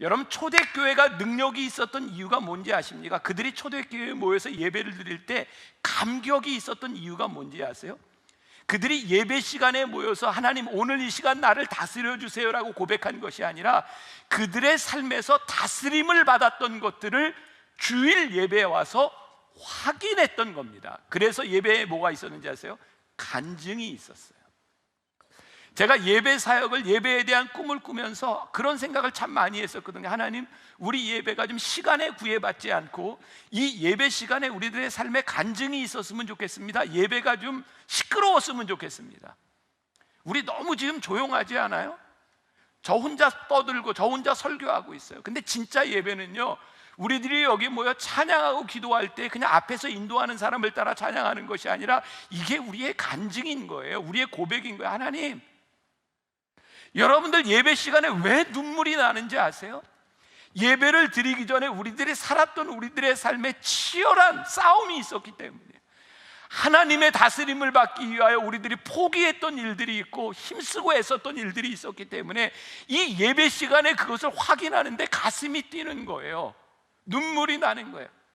여러분 초대교회가 능력이 있었던 이유가 뭔지 아십니까? 그들이 초대교회에 모여서 예배를 드릴 때 감격이 있었던 이유가 뭔지 아세요? 그들이 예배 시간에 모여서 하나님 오늘 이 시간 나를 다스려 주세요라고 고백한 것이 아니라 그들의 삶에서 다스림을 받았던 것들을 주일 예배에 와서 확인했던 겁니다. 그래서 예배에 뭐가 있었는지 아세요? 간증이 있었어요. 제가 예배 사역을 예배에 대한 꿈을 꾸면서 그런 생각을 참 많이 했었거든요. 하나님, 우리 예배가 좀 시간에 구애받지 않고 이 예배 시간에 우리들의 삶에 간증이 있었으면 좋겠습니다. 예배가 좀 시끄러웠으면 좋겠습니다. 우리 너무 지금 조용하지 않아요? 저 혼자 떠들고 저 혼자 설교하고 있어요. 근데 진짜 예배는요. 우리들이 여기 모여 찬양하고 기도할 때 그냥 앞에서 인도하는 사람을 따라 찬양하는 것이 아니라 이게 우리의 간증인 거예요. 우리의 고백인 거예요. 하나님, 여러분들 예배 시간에 왜 눈물이 나는지 아세요? 예배를 드리기 전에 우리들이 살았던 우리들의 삶에 치열한 싸움이 있었기 때문에 하나님의 다스림을 받기 위하여 우리들이 포기했던 일들이 있고 힘쓰고 애썼던 일들이 있었기 때문에 이 예배 시간에 그것을 확인하는데 가슴이 뛰는 거예요. 눈물이 나는 거예요.